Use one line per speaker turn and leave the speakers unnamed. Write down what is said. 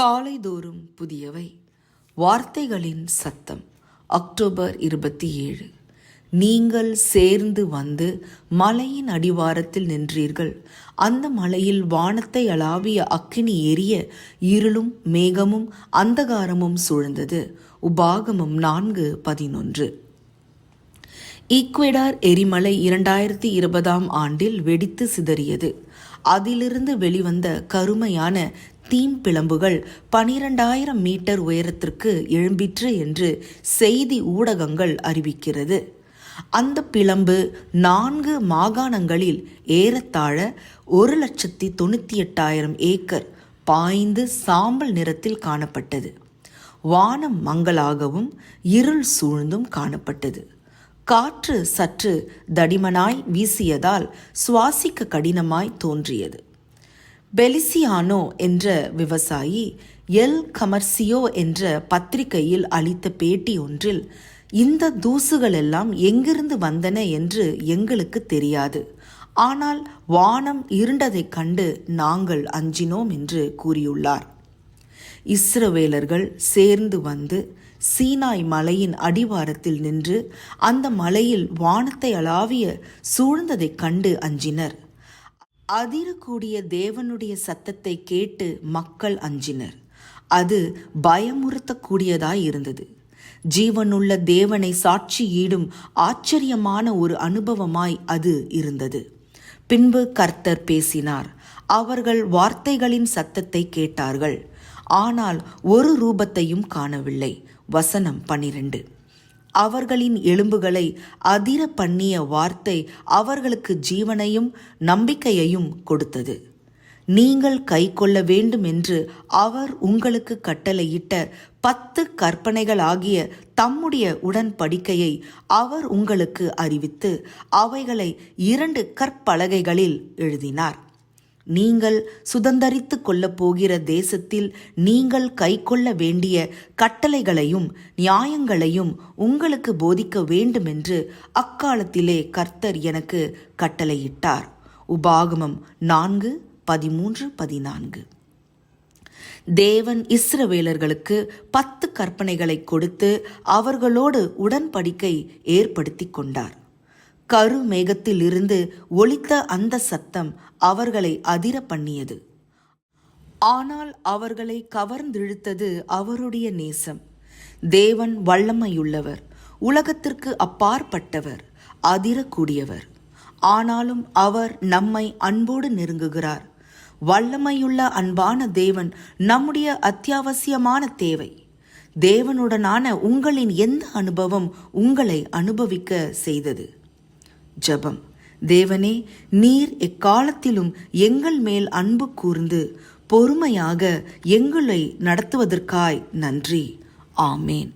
காலைதோறும் புதியவை. வார்த்தைகளின் சத்தம். அக்டோபர் இருபத்தி ஏழு. நீங்கள் சேர்ந்து வந்து மலையின் அடிவாரத்தில் நின்றீர்கள். அந்த மலையில் வானத்தை அளாவிய அக்கினி எரிய இருளும் மேகமும் அந்தகாரமும் சூழ்ந்தது. உபாகமம் நான்கு பதினொன்று. ஈக்வெடார் எரிமலை இரண்டாயிரத்தி இருபதாம் ஆண்டில் வெடித்து சிதறியது. அதிலிருந்து வெளிவந்த கருமையான தீம்பிழம்புகள் பனிரெண்டாயிரம் மீட்டர் உயரத்திற்கு எழும்பிற்று என்று செய்தி ஊடகங்கள் அறிவிக்கிறது. அந்த பிளம்பு நான்கு மாகாணங்களில் ஏறத்தாழ ஒரு லட்சத்தி தொண்ணூற்றி எட்டாயிரம் ஏக்கர் பாய்ந்து சாம்பல் நிறத்தில் காணப்பட்டது. வானம் மங்களாகவும் இருள் சூழ்ந்தும் காணப்பட்டது. காற்று சற்று தடிமனாய் வீசியதால் சுவாசிக்க கடினமாய் தோன்றியது. பெலிசியானோ என்ற விவசாயி எல். கமர்சியோ என்ற பத்திரிகையில் அளித்த பேட்டி ஒன்றில் இந்த தூசுகள் எல்லாம் எங்கிருந்து வந்தன என்று எங்களுக்கு தெரியாது. ஆனால் வானம் இருண்டதைக் கண்டு நாங்கள் அஞ்சினோம் என்று கூறியுள்ளார். இஸ்ரவேலர்கள் சேர்ந்து வந்து சீனாய் மலையின் அடிவாரத்தில் நின்று அந்த மலையில் வானத்தை அளாவிய சூழ்ந்ததைக் கண்டு அஞ்சினர். அதிரக்கூடிய தேவனுடைய சத்தத்தை கேட்டு மக்கள் அஞ்சினர். அது பயமுறுத்தக்கூடியதாய் இருந்தது. ஜீவனுள்ள தேவனை சாட்சியிடும் ஆச்சரியமான ஒரு அனுபவமாய் அது இருந்தது. பின்பு கர்த்தர் பேசினார். அவர்கள் வார்த்தைகளின் சத்தத்தை கேட்டார்கள். ஆனால் ஒரு ரூபத்தையும் காணவில்லை. வசனம் பனிரெண்டு அவர்களின் எலும்புகளை அதிர பண்ணிய வார்த்தை அவர்களுக்கு ஜீவனையும் நம்பிக்கையையும் கொடுத்தது. நீங்கள் கை கொள்ள வேண்டும் என்று அவர் உங்களுக்கு கட்டளையிட்ட பத்து கற்பனைகளாகிய தம்முடைய உடன்படிக்கையை அவர் உங்களுக்கு அறிவித்து அவைகளை இரண்டு கற்பலகைகளில் எழுதினார். நீங்கள் சுதந்தரித்து கொள்ளப் போகிற தேசத்தில் நீங்கள் கைக்கொள்ள வேண்டிய கட்டளைகளையும் நியாயங்களையும் உங்களுக்கு போதிக்க வேண்டுமென்று அக்காலத்திலே கர்த்தர் எனக்கு கட்டளையிட்டார். உபாகமம் நான்கு பதிமூன்று பதினான்கு. தேவன் இஸ்ரவேலர்களுக்கு பத்து கற்பனைகளை கொடுத்து அவர்களோடு உடன்படிக்கை ஏற்படுத்தி கொண்டார். கருமேகத்திலிருந்து ஒலித்த அந்த சத்தம் அவர்களை அதிர பண்ணியது ஆனால் அவர்களை கவர்ந்திழுத்தது அவருடைய நேசம். தேவன் வல்லமையுள்ளவர் உலகத்திற்கு அப்பாற்பட்டவர் அதிரக்கூடியவர். ஆனாலும் அவர் நம்மை அன்போடு நெருங்குகிறார். வல்லமையுள்ள அன்பான தேவன் நம்முடைய அத்தியாவசியமான தேவை. தேவனுடனான உங்களின் எந்த அனுபவம் உங்களை அனுபவிக்க செய்தது? ஜபம். தேவனே நீர் எக்காலத்திலும் எங்கள் மேல் அன்பு கூர்ந்து பொறுமையாக எங்களை நடத்துவதற்காய் நன்றி. ஆமேன்.